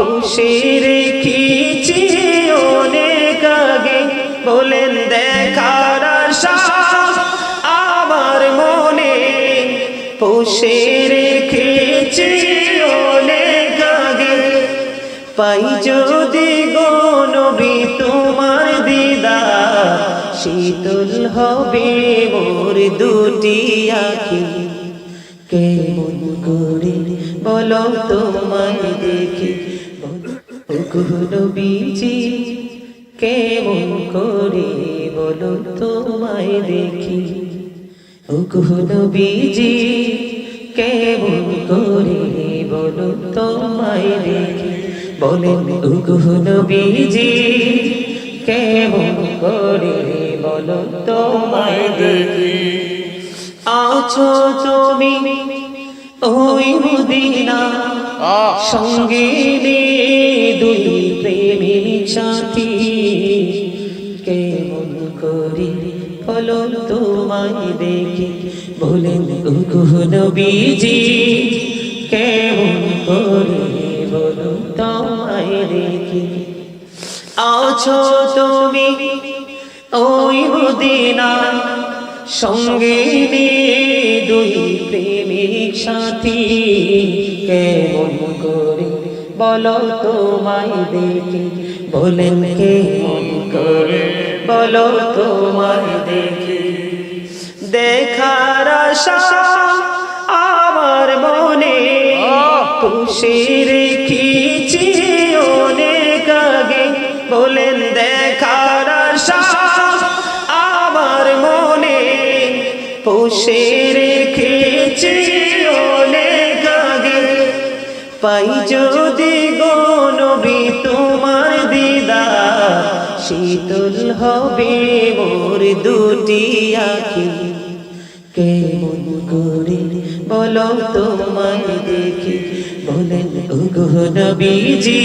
পুষে রেখেছি অনেক আগে? বলেন, দেখার আশা আমার মনে পুষে রেখেছি অনেক আগে? পাই যদি গনবি তোমার দিদা শীতল হবে মোর দুটি আখি। কেমন করে বলো তোমায় দেখি বলো বিজি কেমন করে বলো তোমায় দেখি? ওগুলো বিজি কেমন করে বলো তোমায় দেখি? বলেন ওগুলো বিজি কেমন করে বলো তোমায় দেখি? আছো তুমি ওই মদিনা সঙ্গে সাথী কেমন করি? হলো তোমায় দেখি। বলেন উগুন বিজি কেমন করে বলো তোমায় দেখি। আছো তুমি ওই মদিনা, সঙ্গে নিয়ে দুই প্রেমিক সাথী। কেমন করে বলো তোমায় দেখি। বলেন কে করে? বলো তোমায় দেখি। দেখার আশা আমার মনে। পুষে শীতল হবে মোর দুটি আখি। কেমন করে বলো তোমায় দেখি। বলেন উগন বিজি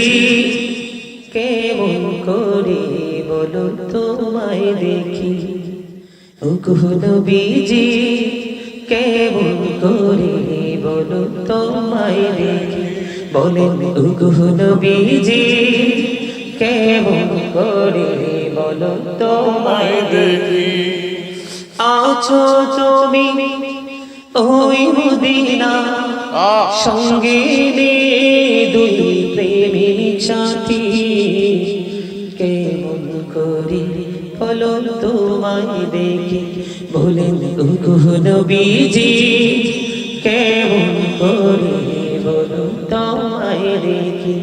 কেমন করে বলো তোমায় দেখি। উগন বিজি কেমন করে বলো তোমায় দেখি। বলেন উগন বিজি কেমন করে বলো তোমায় দেখি? আছো তুমি ওই মদিনা সঙ্গে দুই প্রেমিক সাথী। কেমন করি ফলো তোমায় দেখি? বলেন উগুন বিজি কেমন করে বলো তোমায় দেখি?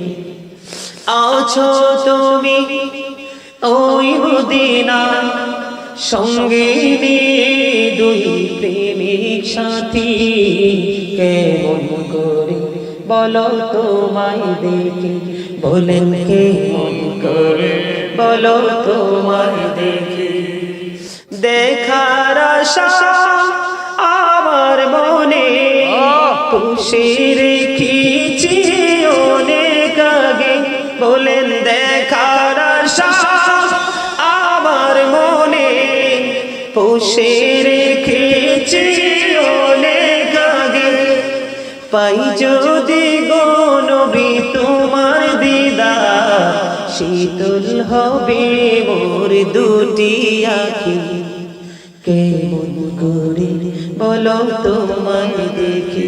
আছো তুমি ওই মদিনা সঙ্গে দুই প্রেমিক সাথী। কেমন করে বলো তোমায় দেখি বলেন কেমন করে বলো তোমায় দেখি। দেখার আশা আমার মনে পুষে শীতল হবে মোর দুটি আখি। কেমন করে বলো তোমায় দেখি?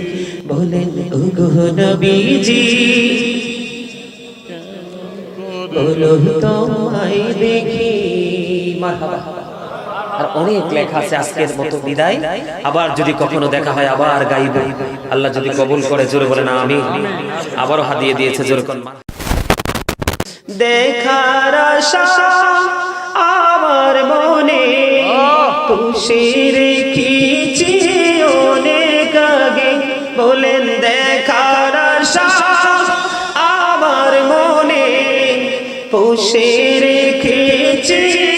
বলেন উগন বিজি বলো তোমায় দেখি। আর অনেক লেখা আছে আজকের মতো বিদায়। আবার যদি কখনো দেখা হয়, আবার গাইব। আল্লাহ যদি কবুল করে, জোরে বলেন আমি আবারও হাদিয়ে দিয়েছে, জোরে দেখার আমার মনে। খুশির রেখেছি অনেক আগে। বলেন দেখার আমার মনে। খুশির আগে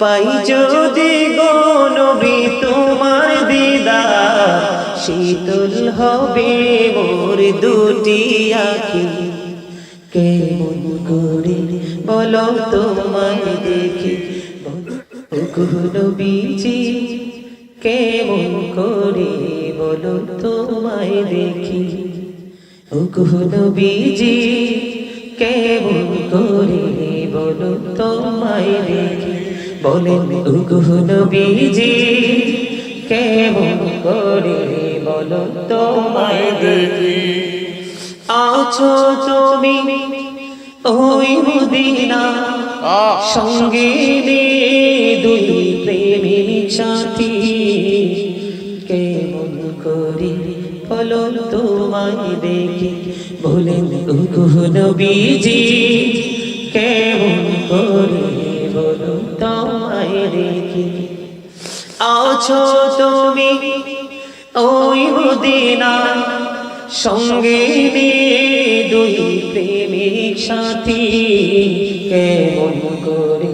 পাই যদি গনবি তোমার দিদা শীতল হবে মোর দুটি আখি। কেমন করে বলো তোমায় দেখি বিচি কেমন করে বলো তোমায় দেখি। নবীজি কেমন করে বলো তোমায় দেখি। বলেন নবীজি, কেমন করে বলো তোমায় দেখি? আছো তুমি ওই মদিনা, সঙ্গে দুই প্রেমিক সাথী। কেমন করি বলো তোমায় দেখি? বলেন নবীজি, কেমন আছো তুমি ওই মদিনা সঙ্গে নিয়ে দুই প্রেমিক সাথী। কেমন করে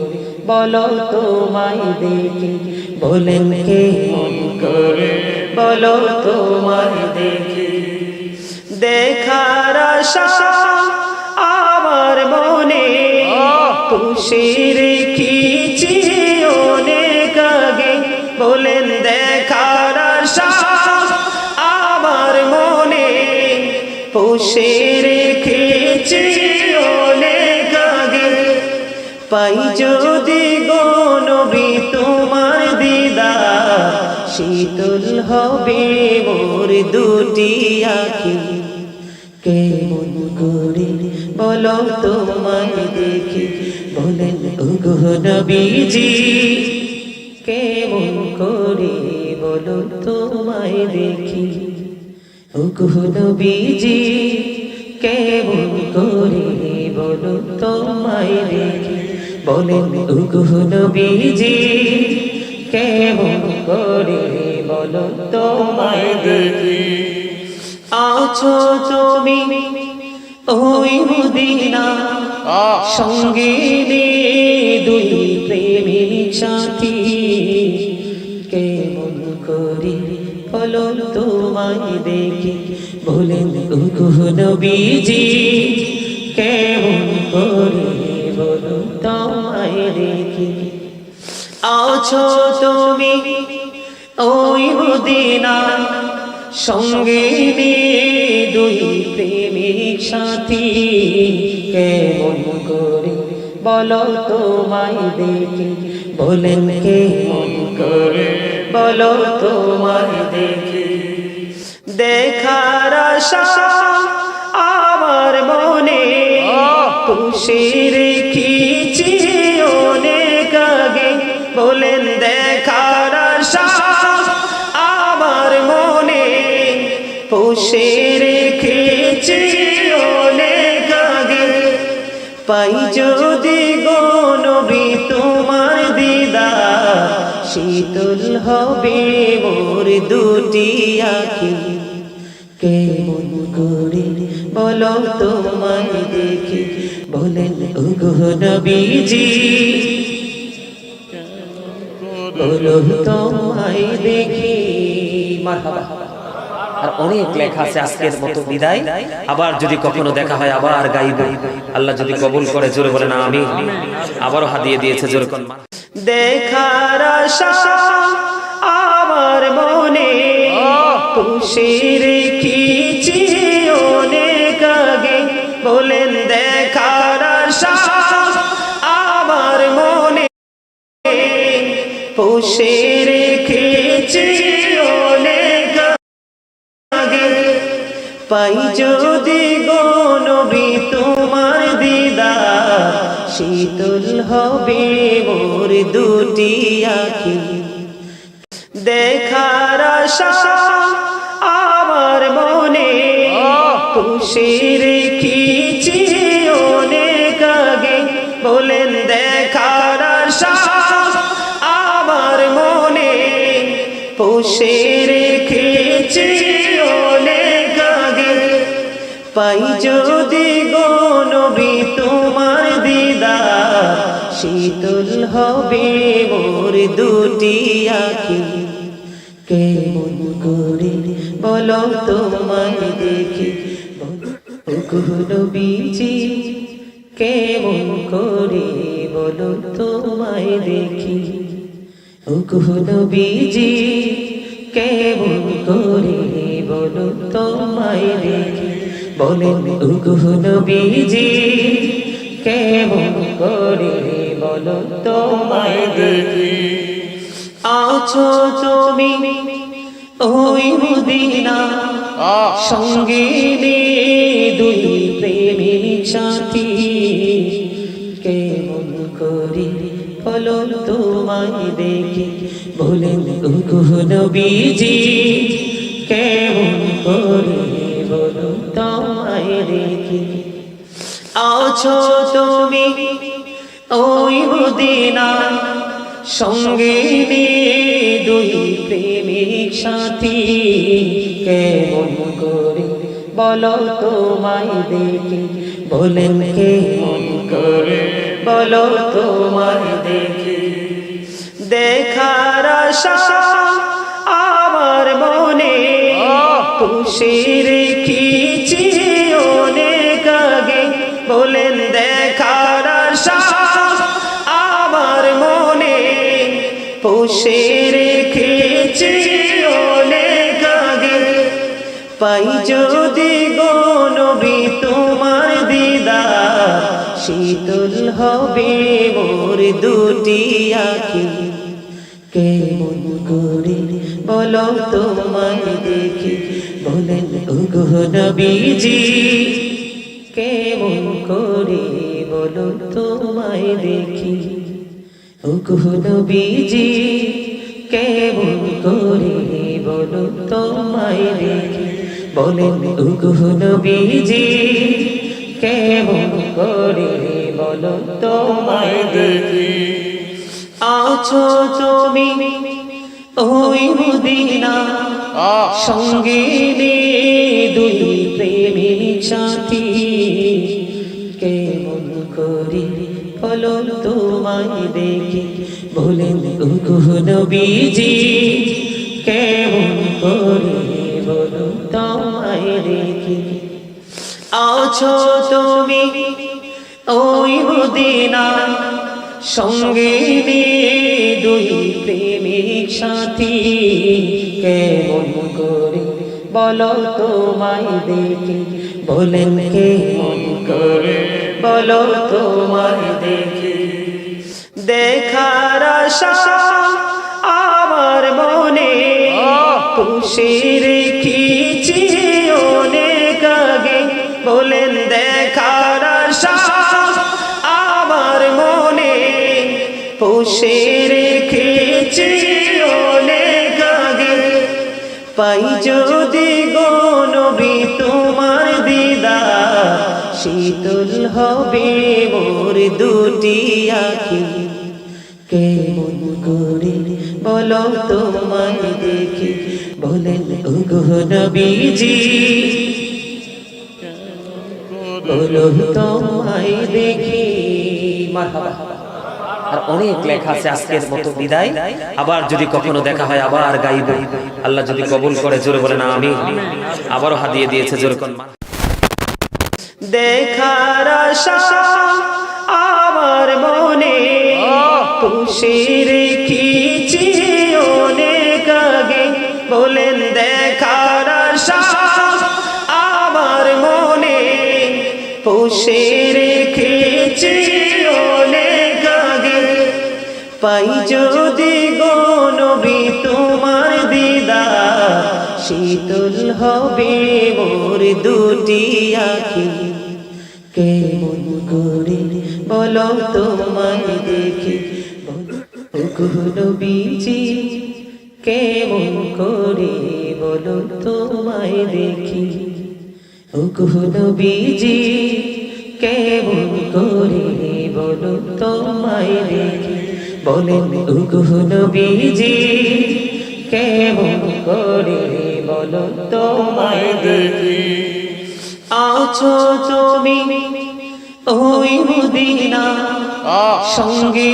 বলো তোমায় দেখি? বলেন কেমন করে বলো তোমায় দেখি? দেখার আশা আমার মনে পুষে রেখেছি। পুষে রেখেছি অনেক আগে। পাই যদি গনবি তোমার দিদা, শীতল হবে মোর দুটি আখি। কেমন করে বলো তোমায় দেখি, বলেন ওগো নবীজি। কেমন করে বলো তোমায় দেখি। ওগো নবীজি কেমন করে বলো তোমায় দেখি। বলেন ওগো নবীজি কেমন করে বলো তোমায় দেখি। আছো তুমি ওই মদিনা, সঙ্গে দুই প্রেমিক সাথী। কেমন করি বলো তোমায় দেখি। বলেন, ওগো নবীজি, কেমন করে বলো তোমায় দেখি? আছো তুমি ওই মদিনা সঙ্গে নিয়ে দুই প্রেমিক সাথী। কেমন করে বলো তোমায় দেখি? বলেন, কেমন করে বলো তোমায় দেখি। দেখার আমার মনে পুষে রেখেছি বলেন দেখার আমার মনে পুষে পাই যদি গনবি তোমার দিদা শীতল হবে মোর দুটি আখি। কেমন করে বলো তোমায় দেখি, বলেন নবীজি। বলো তোমায় দেখি। মারহাবা। আর অনেক লেখা আছে আজকের মতো বিদায়। আবার যদি কখনো দেখা হয় আবার গাইব। আল্লাহ যদি কবুল করে জোরে বলে না আমি আবারও হাদিয়ে দিয়েছে জোরে দেখার আশা আমার মনে অনেক আগে। বলেন দেখার আশা আমার মনে পুষে রেখেছি পাই যদি গনবি তোমার দিদা শীতল হবে মোর দুটি আখি। দেখার আশা আমার মনে পুষে রেখেছি অনেক আগে। বলেন দেখার আশা আমার মনে পুষে পাই যদি গনবি তোমার দিদা শীতল হবে মোর দুটি আখি। কেমন করে বলো তোমায় দেখি নবীজি কেমন করে বলো তোমায় দেখি। নবীজি কেমন করে বলো তোমায় দেখি। বলেন উগুহ নবীজি কেমন করে বলো তোমায় দেখি? আছো তুমি ওই মদিনা সঙ্গে দুই প্রেমিক সাথী। কেমন করি বলো তোমায় দেখি? বলেন নবীজি কেমন আছো তুমি ওই মদিনা সঙ্গে দুই প্রেমিক সাথী। কেমন করে বলো তোমায় দেখি বলেন কেমন করে বলো তোমায় দেখি। দেখার আশা আমার মনে খুশি রেখেছি। বলেন দেখার আমার মনে পুষে রেখেছি অনেক আগে। পাই যদি গনবি তোমার দিদা শীতল হবে মোর দুটি আখি। কেমন করে বলো তোমায় দেখি, বলেন উগহ নবীজি কেমন করে বলো তোমায় দেখি? উগহ নবীজি কেমন করে বলো তোমায় দেখি? বলেন উগহ নবীজি কেমন করে বলো তোমায় দেখি? আছো তুমি ওই মদিনা সঙ্গে দুই প্রেমিক সাথী কেমন করি বলো তোমায় দেখি বলেন উগুহ নবীজি কেমন করে বলো তোমায় দেখি আছো তুমি ওই মদিনা সঙ্গে নিয়ে দুই প্রেমিক সাথী কেমন করে বলো তোমায় দেখি, বলেন কেমন করে বলো তোমায় দেখি। দেখার আশা আমার মনে খুশি রেখেছি অনেক বলেন দেখার আশা আমার মনে পুষে রেখেছি পাই যদি গনবি তোমার দিদা শীতল হবে মোর দুটি আখি। কেমন করে বলো তোমায় দেখি, বলেন উগহ নবীজি। বলো তোমায় দেখি। মারহাবা। আর অনেক লেখা আছে আজকের মতো বিদায়। আবার যদি কখনো দেখা হয় আবার গাইব। আল্লাহ যদি কবুল করে জোরে বলে না আমি আবারও হাদিয়ে দিয়েছে জোরে কোন দেখার আশা আমার মনে খুশি রেখেছি অনেক আগে। বলেন দেখার আশা আমার মনে অনেক আগে পাই যদি গনবি তোমার দিদা শীতল হবে মোর দুটি আখি। কেমন করে বলো তোমায় দেখি? নবীজি কেমন করে বলো তোমায় দেখি? নবীজি কেমন করে বলো তোমায় দেখি? বলেন ওগুহ নবীজি, কেমন করে বলো তোমায় দেখি? আছো তুমি ওই মদিনা সঙ্গে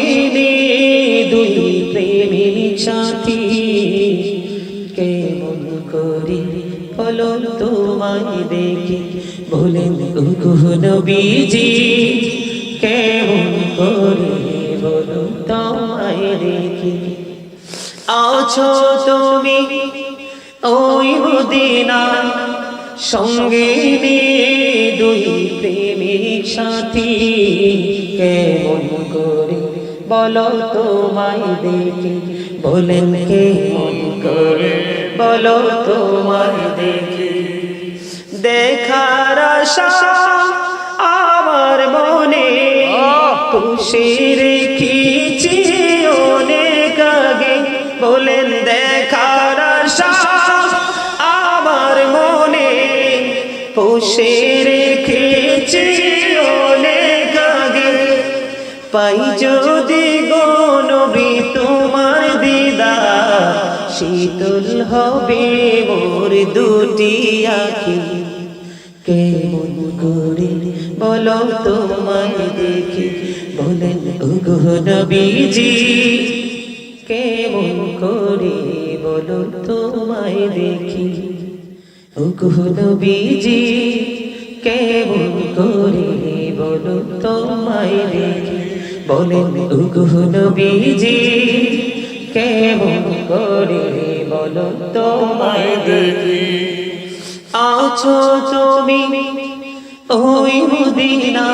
দুই প্রেমিক সাথী। কেমন করি বলো তোমায় দেখি? বলেন উগুহ নবীজি, কেমন করে তোমায় দেখি আছো তুমি ওই মদিনা সঙ্গে নিয়ে প্রেমিক সাথী। কেমন করে বলো তোমায় দেখি বলেন কেমন করে বলো তোমায় দেখি। দেখার আশা আমার মনে পুষে রেখেছি পুষে রেখেছি অনেক আগে। পাই যদি গনবি তোমার দিদা, শীতল হবে মোর দুটি আখি। কেমন করে বলো তোমায় দেখি, বলেন ওগো নবীজি। কেমন করে বলো তোমায় দেখি। নবীজি কেমন করে বলো তোমায় দেখি। বলেন নবীজি কেমন করে বলো তোমায় দেখি। আছো তুমি ওই মদিনা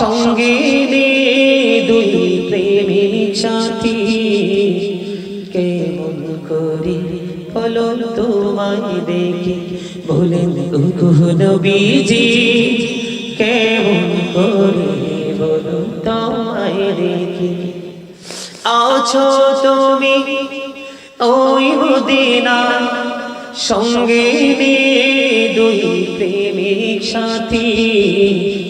সঙ্গে দুই প্রেমিক সাথী। কেমন করি বলো তোমায় দেখি বলেন, ওগো নবীজি, কেমন করে বলো তোমায় দেখি? আছো তুমি ওই মদিনা সঙ্গে নিয়ে দুই প্রেমিক সাথী।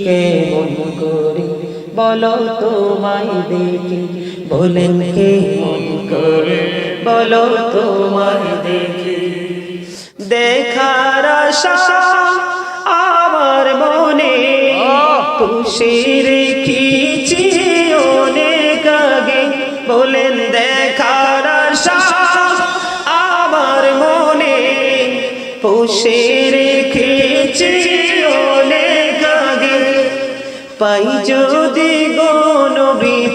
কেমন করে বলো তোমায় দেখি? বলেন, কেমন করে? বলো তোমায় দেখি। দেখার আশা আমার মনে। পুষে রেখেছি অনেক আগে। বলেন দেখার আশা আমার মনে। পুষে রেখেছি অনেক আগে। পাই যদি দিদা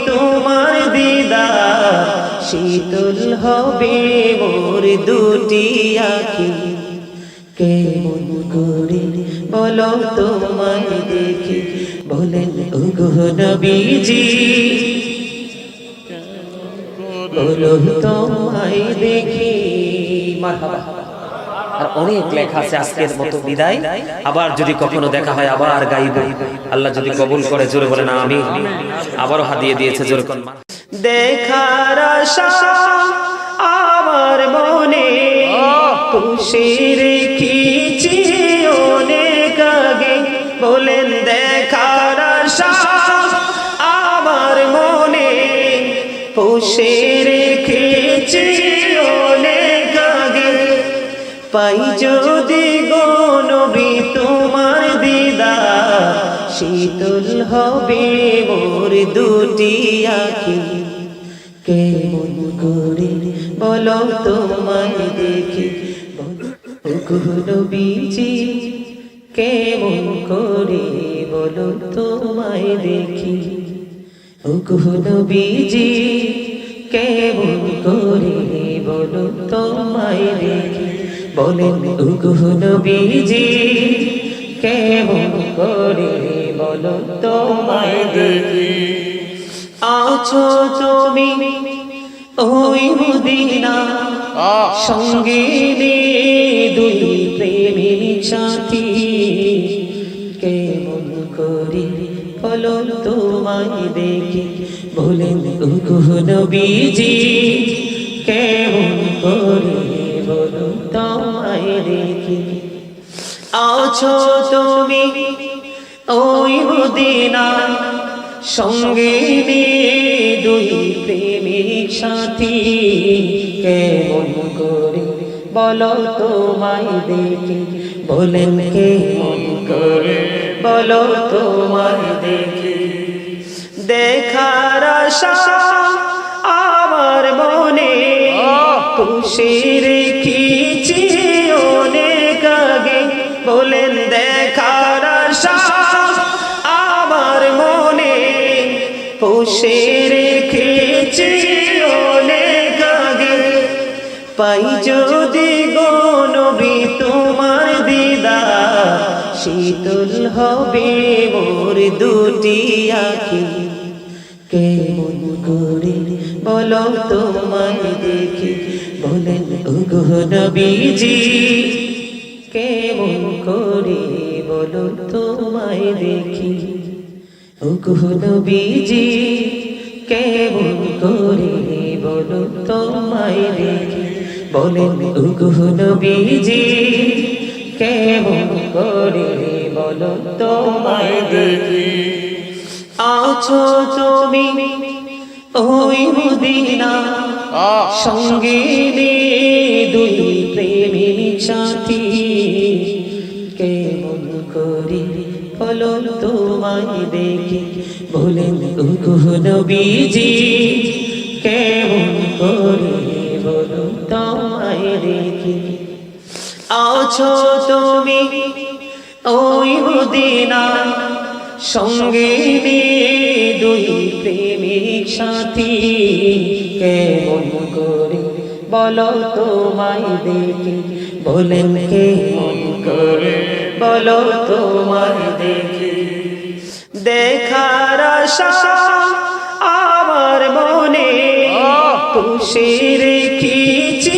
শীতল হবে মোর দুটি আখি। কেমন করে বলো তোমায় দেখি? বলেন, ওগো নবীজি। বলো তোমায় দেখি। আর অনেক লেখা আছে আজকের মতো বিদায়। আবার যদি কখনো দেখা হয়, আবার গাইব। আল্লাহ যদি কবুল করে, জোরে বলে না আমি আবারও হাদিয়ে দিয়েছে জোরে দেখার আশা আমার মনে। পুষে রেখেছি অনেক বলেন, দেখার আশা আমার মনে। পুষে রেখেছি অনেক আগে। পাই যদি তোমার দিদা শীতল হবে মোর দুটি আখি। কেমন করে বলো তোমায় দেখি? নবীজি কেমন করে বলো তোমায় দেখি? নবীজি কেমন করে বলো তোমায় দেখি? বলেন নবীজি কেমন করে বলো তোমায় দেখি। আছো তুমি ওই মদিনা সঙ্গে দুই প্রেমিক সাথী। কেমন করি বলো তোমায় দেখি। বলেন ওগো নবীজি, কেমন করে বলো তোমায় দেখি। আছো সঙ্গে দুই প্রেমিক সাথী। কেমন করে বলো তোমায় দেখি? বলেন কেমন করে বলো তোমায় দেখি? দেখার আশা আমার মনে পুষে রেখেছি। পুষে রেখেছি অনেক আগে। পাই যদি গনবি তোমার দিদা শীত শীতল হবে মোর দুটি আখি। কেমন করে বলো তোমায় দেখি, বলেন ওগো নবীজি। কেমন করে বলো তোমায় দেখি। নবীজি কেমন করে বলো তোমায় দেখি। বলেন ওগো নবীজি কেমন করে বলো তোমায় দেখি। আছো তুমি ওই মদিনা সঙ্গে দুই প্রেমিক সাথী। বলো তোমায় দেখি। বলেন ওগো নবীজি, কেমন করে বলো তোমায় দেখি? আছো তুমি ওই মদিনা, সঙ্গে নিয়ে দুই প্রেমিক সাথী। কেমন করে বলো তোমায় দেখি? বলেন, কেমন করে বলো তোমায় দেখি। দেখার আশা আমার মনে। পুষে রেখেছি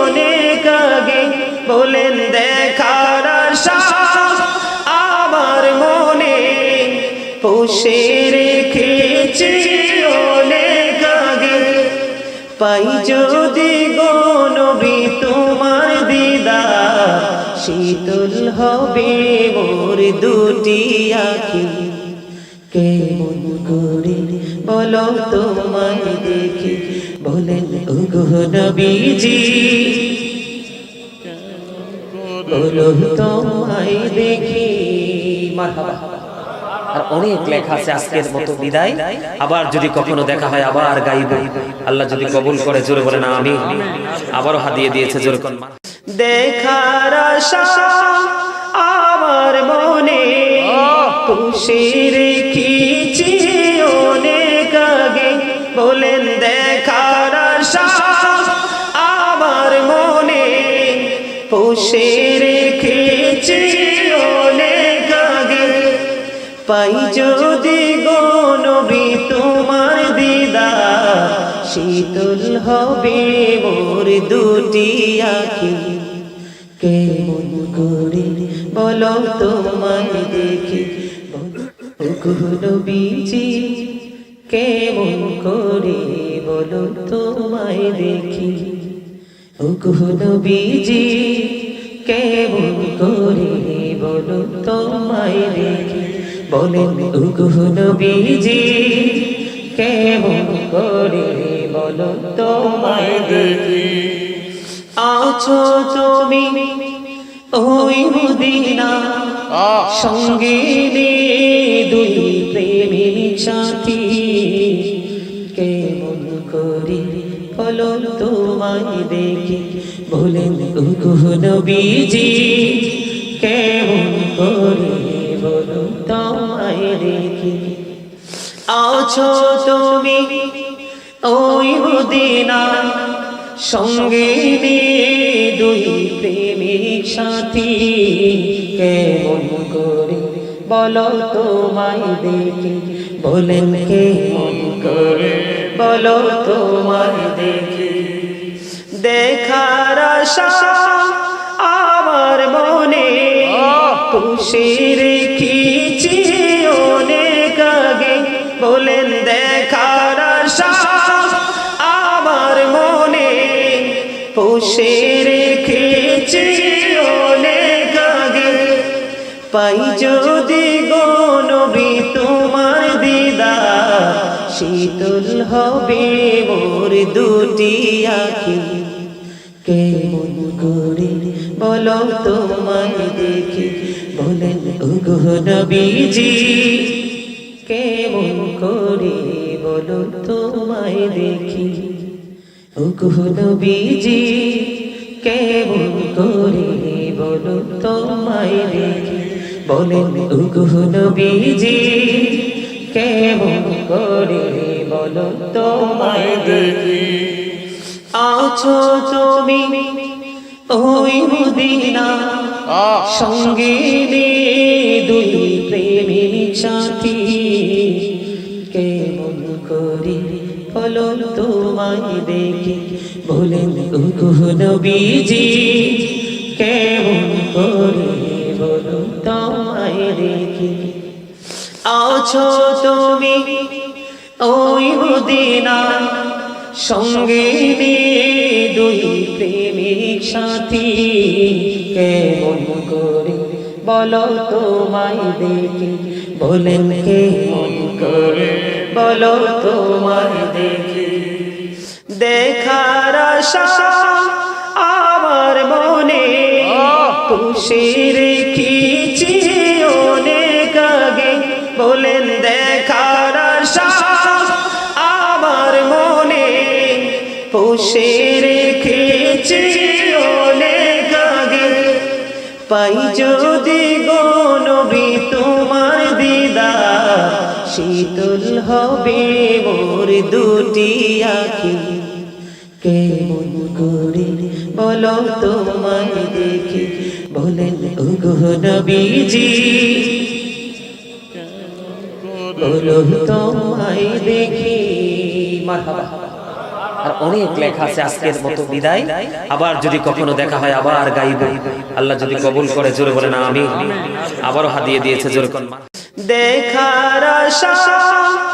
অনেক আগে। বলেন দেখার আশা আমার মনে। পুষে রেখেছি অনেক আগে। পাই যদি গনবি তোমার দিদা শীতল হবে মোর দুটি আখি। কেমন করে বলো তোমায় দেখি? বলেন, ওগো নবীজি। বলো তোমায় দেখি। আর অনেক লেখা আছে আজকের মতো বিদায়। আবার যদি কখনো দেখা হয়, আবার গাইব। আল্লাহ যদি কবুল করে, জোরে বলে না আমি আবারও হাদিয়ে দিয়েছে জোরে দেখার আশা আমার মনে। পুষে রেখেছি অনেক বলেন, দেখার আশা আমার মনে। পুষে রেখেছি অনেক আগে। পাই যদি দিদা শীতল হবে মোর দুটি আখি। কেমন করে বলো তোমায় দেখি? নবীজি কেমন করে বলো তোমায় দেখি? নবীজি কেমন করে বলো তোমায় দেখি? বলেন নবীজি কেমন করে বলো, তোমায় দেখি। আছো তুমি ওই মদিনা সঙ্গে দুই প্রেমিক সাথী। কেমন করি বলো, তোমায় দেখি। বলেন ওগো নবীজি, কেমন করে বলো, তোমায় দেখি। আছো তুমি সঙ্গে দুই প্রেমিক সাথী। কেমন করে বলো তোমায় দেখি? বলেন কেমন করে বলো তোমায় দেখি? দেখার আশা পুষে রেখেছি অনেক আগে। পাই যদি গনবি তোমার দিদা, শীতল হবে মোর দুটি আখি। কেমন করে বলো তোমায় দেখি, বলেন ওগো নবীজি। কেমন করে বলো তোমায় দেখি। নবীজি কেমন করে বলো তোমায় দেখি। বলেন নবীজি কেমন করে বলো তোমায় দেখি। আছো তুমি ওই মদিনা সঙ্গিনী দুই প্রেমিক সাথী। হলো তোমায় দেখি। বলেন কুকুহ নবীজি, কেমন করে বলো তোমায় দেখি। আছো তুমি ওই মদিনা, সঙ্গে নিয়ে দুই প্রেমিক সাথী। কেমন করে বলো তোমায় দেখি। বলেন, কেমন করে বলো তোমায় দেখি। দেখার আশা আমার মনে। পুষে রেখেছি অনেক আগে। বলেন দেখার আশা আমার মনে। পুষে রেখেছি অনেক আগে। পাই যদি গনবি তোমার দিদা শীতল হবে মোর দুটি আখি। কেমন করে বলো তোমায় দেখি? বলেন, ওগো নবীজি। বলো তোমায় দেখি। আর অনেক লেখা আছে আজকের মতো বিদায়। আবার যদি কখনো দেখা হয়, আবার গাইব। আল্লাহ যদি কবুল করে, জোরে বলে না আমি আবারও হাদিয়ে দিয়েছে, জোরে দেখার আশা।